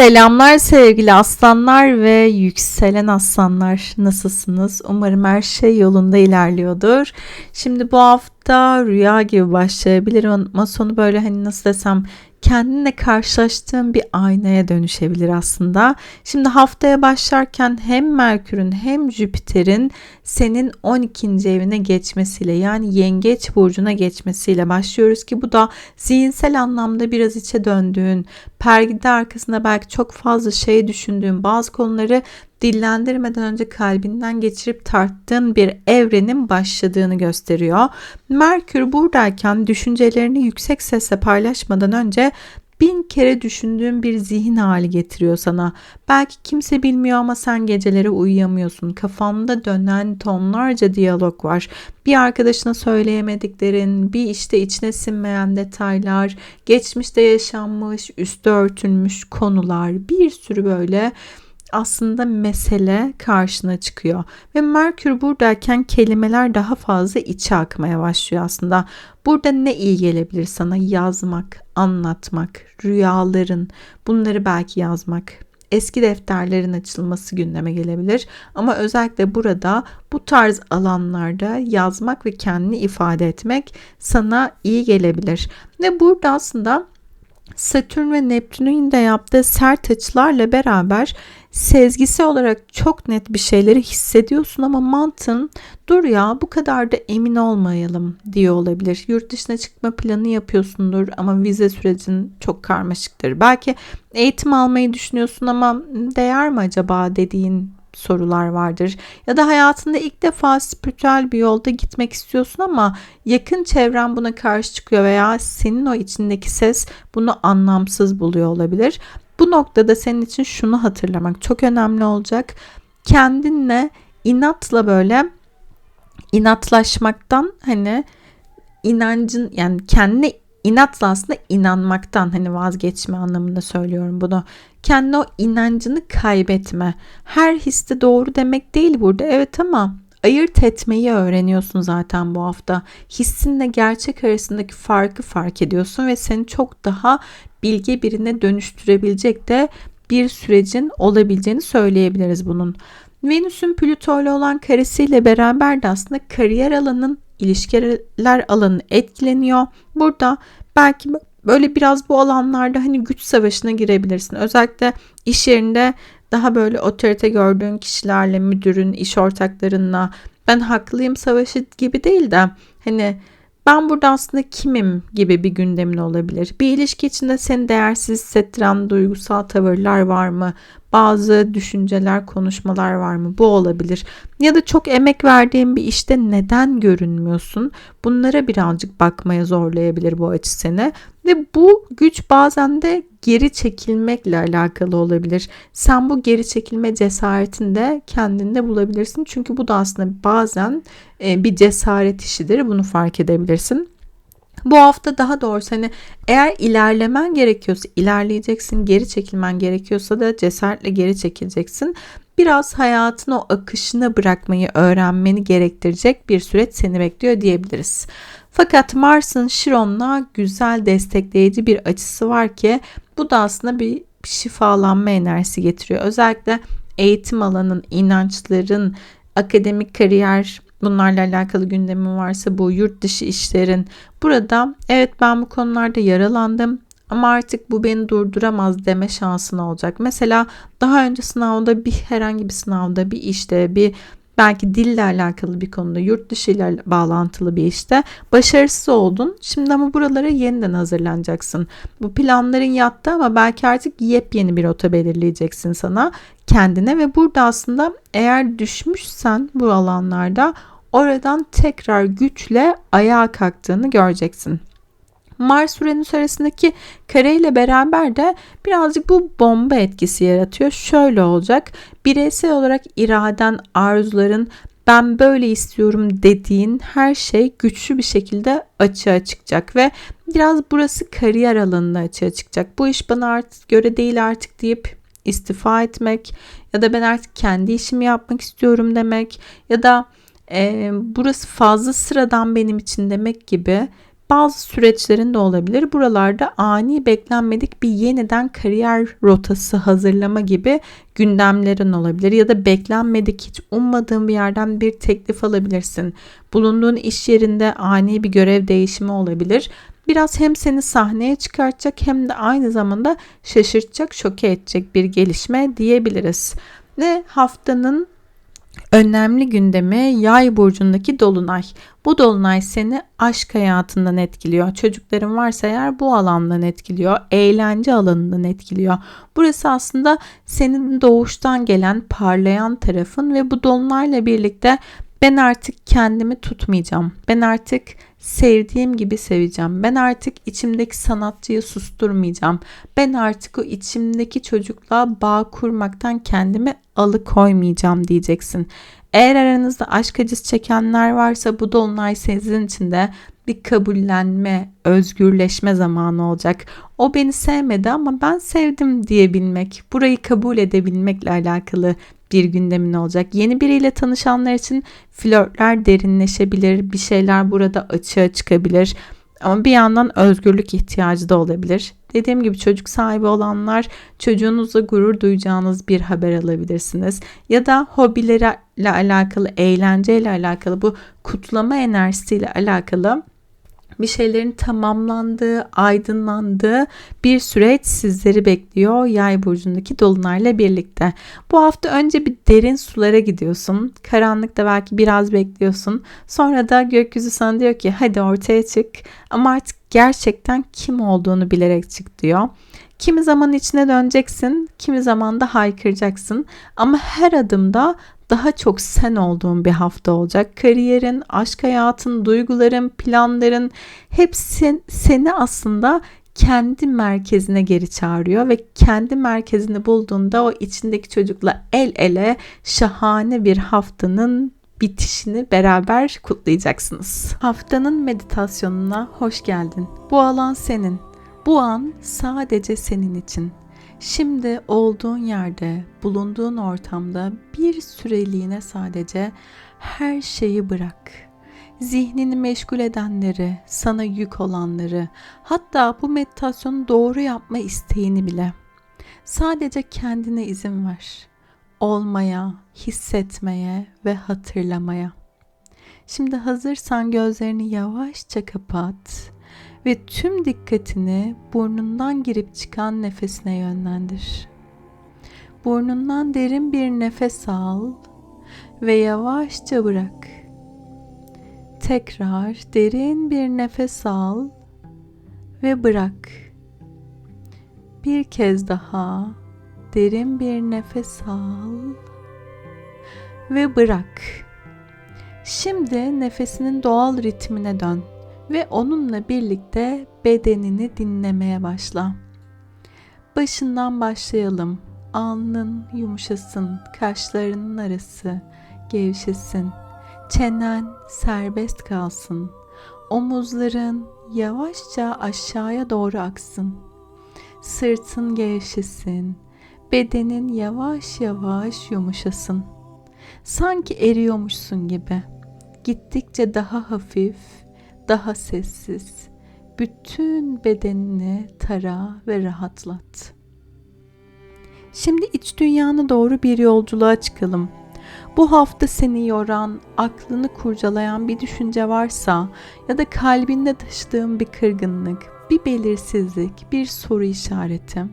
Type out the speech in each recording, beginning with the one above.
Selamlar sevgili aslanlar ve yükselen aslanlar nasılsınız? Umarım her şey yolunda ilerliyordur. Şimdi bu hafta rüya gibi başlayabilir ama sonu böyle hani nasıl desem kendinle karşılaştığın bir aynaya dönüşebilir aslında. Şimdi haftaya başlarken hem Merkür'ün hem Jüpiter'in senin 12. evine geçmesiyle yani Yengeç burcuna geçmesiyle başlıyoruz ki bu da zihinsel anlamda biraz içe döndüğün, pergide arkasında belki çok fazla şey düşündüğün bazı konuları dillendirmeden önce kalbinden geçirip tarttığın bir evrenin başladığını gösteriyor. Merkür buradayken düşüncelerini yüksek sesle paylaşmadan önce bin kere düşündüğün bir zihin hali getiriyor sana. Belki kimse bilmiyor ama sen geceleri uyuyamıyorsun. Kafanda dönen tonlarca diyalog var. Bir arkadaşına söyleyemediklerin, bir işte içine sinmeyen detaylar, geçmişte yaşanmış, üstü örtülmüş konular, bir sürü böyle aslında mesele karşına çıkıyor. Ve Merkür buradayken kelimeler daha fazla içe akmaya başlıyor aslında. Burada ne iyi gelebilir sana? Yazmak, anlatmak, rüyaların, bunları belki yazmak, eski defterlerin açılması gündeme gelebilir. Ama özellikle burada bu tarz alanlarda yazmak ve kendini ifade etmek sana iyi gelebilir. Ve burada aslında Satürn ve Neptün'ün de yaptığı sert açılarla beraber sezgisi olarak çok net bir şeyleri hissediyorsun ama mantın dur ya bu kadar da emin olmayalım diyor olabilir. Yurt dışına çıkma planı yapıyorsundur ama vize sürecin çok karmaşıktır. Belki eğitim almayı düşünüyorsun ama değer mi acaba dediğin sorular vardır. Ya da hayatında ilk defa spiritüel bir yolda gitmek istiyorsun ama yakın çevren buna karşı çıkıyor veya senin o içindeki ses bunu anlamsız buluyor olabilir. Bu noktada senin için şunu hatırlamak çok önemli olacak. Kendinle inatla böyle inatlaşmaktan hani inancın yani kendine inatla aslında inanmaktan hani vazgeçme anlamında söylüyorum bunu. Kendi o inancını kaybetme. Her histe doğru demek değil burada. Evet ama ayırt etmeyi öğreniyorsun zaten bu hafta. Hissinle gerçek arasındaki farkı fark ediyorsun ve seni çok daha bilge birine dönüştürebilecek de bir sürecin olabileceğini söyleyebiliriz bunun. Venüs'ün Plüto ile olan karesiyle beraber de aslında kariyer alanın ilişkiler alanı etkileniyor. Burada belki böyle biraz bu alanlarda hani güç savaşına girebilirsin. Özellikle iş yerinde daha böyle otorite gördüğün kişilerle, müdürün, iş ortaklarınla ben haklıyım savaşı gibi değil de hani ben burada aslında kimim gibi bir gündemin olabilir. Bir ilişki içinde seni değersiz hissettiren duygusal tavırlar var mı? Bazı düşünceler, konuşmalar var mı? Bu olabilir. Ya da çok emek verdiğin bir işte neden görünmüyorsun? Bunlara birazcık bakmaya zorlayabilir bu açı seni. Ve bu güç bazen de geri çekilmekle alakalı olabilir. Sen bu geri çekilme cesaretini de kendinde bulabilirsin. Çünkü bu da aslında bazen e, bir cesaret işidir. Bunu fark edebilirsin. Bu hafta daha doğrusu hani eğer ilerlemen gerekiyorsa ilerleyeceksin, geri çekilmen gerekiyorsa da cesaretle geri çekileceksin. Biraz hayatın o akışına bırakmayı öğrenmeni gerektirecek bir süreç seni bekliyor diyebiliriz. Fakat Mars'ın Şiron'la güzel destekleyici bir açısı var ki bu da aslında bir şifalanma enerjisi getiriyor. Özellikle eğitim alanın, inançların, akademik kariyer, bunlarla alakalı gündemin varsa bu yurt dışı işlerin burada evet ben bu konularda yaralandım ama artık bu beni durduramaz deme şansın olacak. Mesela daha önce sınavda bir herhangi bir sınavda bir işte bir belki dille alakalı bir konuda yurt dışı ile bağlantılı bir işte başarısız oldun. Şimdi ama buralara yeniden hazırlanacaksın. Bu planların yattı ama belki artık yepyeni bir rota belirleyeceksin sana kendine ve burada aslında eğer düşmüşsen bu alanlarda oradan tekrar güçle ayağa kalktığını göreceksin. Mars Uranüs arasındaki kare ile beraber de birazcık bu bomba etkisi yaratıyor. Şöyle olacak. Bireysel olarak iraden, arzuların ben böyle istiyorum dediğin her şey güçlü bir şekilde açığa çıkacak ve biraz burası kariyer alanında açığa çıkacak. Bu iş bana artık göre değil artık deyip istifa etmek ya da ben artık kendi işimi yapmak istiyorum demek ya da e, burası fazla sıradan benim için demek gibi bazı süreçlerin de olabilir. Buralarda ani beklenmedik bir yeniden kariyer rotası hazırlama gibi gündemlerin olabilir ya da beklenmedik hiç ummadığın bir yerden bir teklif alabilirsin. Bulunduğun iş yerinde ani bir görev değişimi olabilir. Biraz hem seni sahneye çıkartacak hem de aynı zamanda şaşırtacak, şoke edecek bir gelişme diyebiliriz. Ve haftanın önemli gündemi yay burcundaki dolunay. Bu dolunay seni aşk hayatından etkiliyor. Çocukların varsa eğer bu alandan etkiliyor. Eğlence alanından etkiliyor. Burası aslında senin doğuştan gelen parlayan tarafın ve bu dolunayla birlikte ben artık kendimi tutmayacağım. Ben artık sevdiğim gibi seveceğim. Ben artık içimdeki sanatçıyı susturmayacağım. Ben artık o içimdeki çocukla bağ kurmaktan kendimi alıkoymayacağım diyeceksin. Eğer aranızda aşk acısı çekenler varsa bu dolunay sizin için de bir kabullenme, özgürleşme zamanı olacak. O beni sevmedi ama ben sevdim diyebilmek, burayı kabul edebilmekle alakalı bir gündemin olacak. Yeni biriyle tanışanlar için flörtler derinleşebilir, bir şeyler burada açığa çıkabilir. Ama bir yandan özgürlük ihtiyacı da olabilir. Dediğim gibi çocuk sahibi olanlar çocuğunuzla gurur duyacağınız bir haber alabilirsiniz. Ya da hobilerle alakalı, eğlenceyle alakalı, bu kutlama enerjisiyle alakalı bir şeylerin tamamlandığı, aydınlandığı bir süreç sizleri bekliyor Yay burcundaki dolunayla birlikte. Bu hafta önce bir derin sulara gidiyorsun. Karanlıkta belki biraz bekliyorsun. Sonra da gökyüzü sana diyor ki hadi ortaya çık. Ama artık gerçekten kim olduğunu bilerek çık diyor. Kimi zaman içine döneceksin, kimi zaman da haykıracaksın. Ama her adımda daha çok sen olduğun bir hafta olacak. Kariyerin, aşk hayatın, duyguların, planların hepsi seni aslında kendi merkezine geri çağırıyor ve kendi merkezini bulduğunda o içindeki çocukla el ele şahane bir haftanın bitişini beraber kutlayacaksınız. Haftanın meditasyonuna hoş geldin. Bu alan senin. Bu an sadece senin için. Şimdi olduğun yerde, bulunduğun ortamda bir süreliğine sadece her şeyi bırak. Zihnini meşgul edenleri, sana yük olanları, hatta bu meditasyonu doğru yapma isteğini bile. Sadece kendine izin ver. Olmaya, hissetmeye ve hatırlamaya. Şimdi hazırsan gözlerini yavaşça kapat ve tüm dikkatini burnundan girip çıkan nefesine yönlendir. Burnundan derin bir nefes al ve yavaşça bırak. Tekrar derin bir nefes al ve bırak. Bir kez daha derin bir nefes al ve bırak. Şimdi nefesinin doğal ritmine dön ve onunla birlikte bedenini dinlemeye başla. Başından başlayalım. Alnın yumuşasın, kaşlarının arası gevşesin. Çenen serbest kalsın. Omuzların yavaşça aşağıya doğru aksın. Sırtın gevşesin. Bedenin yavaş yavaş yumuşasın. Sanki eriyormuşsun gibi. Gittikçe daha hafif, daha sessiz. Bütün bedenini tara ve rahatlat. Şimdi iç dünyana doğru bir yolculuğa çıkalım. Bu hafta seni yoran, aklını kurcalayan bir düşünce varsa ya da kalbinde taşıdığın bir kırgınlık, bir belirsizlik, bir soru işareti.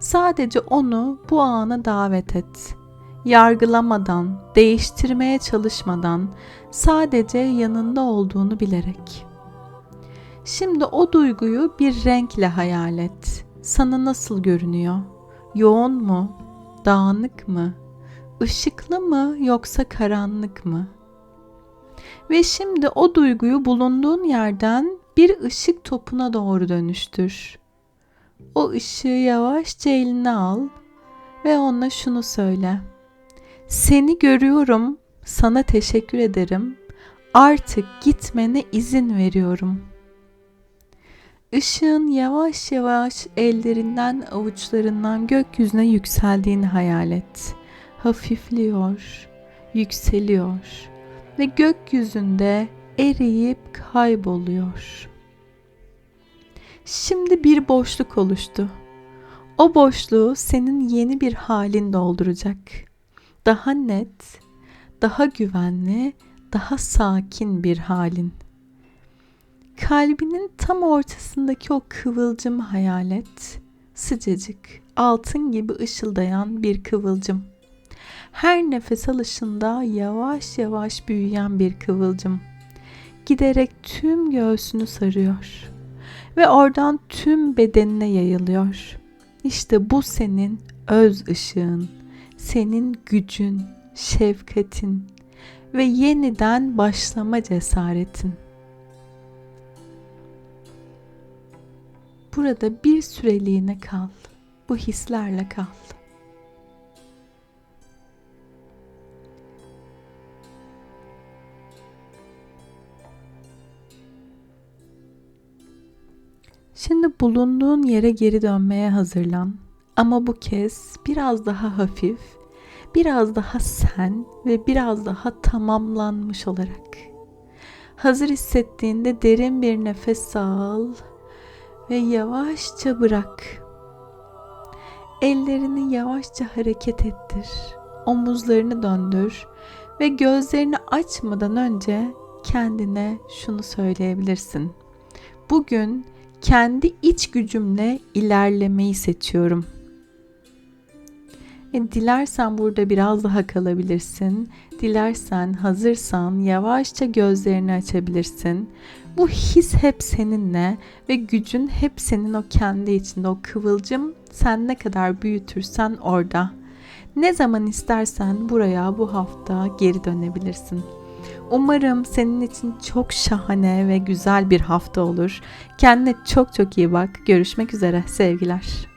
Sadece onu bu ana davet et yargılamadan, değiştirmeye çalışmadan sadece yanında olduğunu bilerek. Şimdi o duyguyu bir renkle hayal et. Sana nasıl görünüyor? Yoğun mu? Dağınık mı? Işıklı mı yoksa karanlık mı? Ve şimdi o duyguyu bulunduğun yerden bir ışık topuna doğru dönüştür. O ışığı yavaşça eline al ve ona şunu söyle. Seni görüyorum, sana teşekkür ederim. Artık gitmene izin veriyorum. Işığın yavaş yavaş ellerinden, avuçlarından gökyüzüne yükseldiğini hayal et. Hafifliyor, yükseliyor ve gökyüzünde eriyip kayboluyor. Şimdi bir boşluk oluştu. O boşluğu senin yeni bir halin dolduracak. Daha net, daha güvenli, daha sakin bir halin. Kalbinin tam ortasındaki o kıvılcım hayal et. Sıcacık, altın gibi ışıldayan bir kıvılcım. Her nefes alışında yavaş yavaş büyüyen bir kıvılcım. Giderek tüm göğsünü sarıyor ve oradan tüm bedenine yayılıyor. İşte bu senin öz ışığın, senin gücün, şefkatin ve yeniden başlama cesaretin. Burada bir süreliğine kal. Bu hislerle kal. Şimdi bulunduğun yere geri dönmeye hazırlan. Ama bu kez biraz daha hafif, biraz daha sen ve biraz daha tamamlanmış olarak. Hazır hissettiğinde derin bir nefes al ve yavaşça bırak. Ellerini yavaşça hareket ettir. Omuzlarını döndür ve gözlerini açmadan önce kendine şunu söyleyebilirsin. Bugün kendi iç gücümle ilerlemeyi seçiyorum. E, dilersen burada biraz daha kalabilirsin. Dilersen, hazırsan yavaşça gözlerini açabilirsin. Bu his hep seninle ve gücün hep senin o kendi içinde. O kıvılcım sen ne kadar büyütürsen orada. Ne zaman istersen buraya bu hafta geri dönebilirsin. Umarım senin için çok şahane ve güzel bir hafta olur. Kendine çok çok iyi bak. Görüşmek üzere. Sevgiler.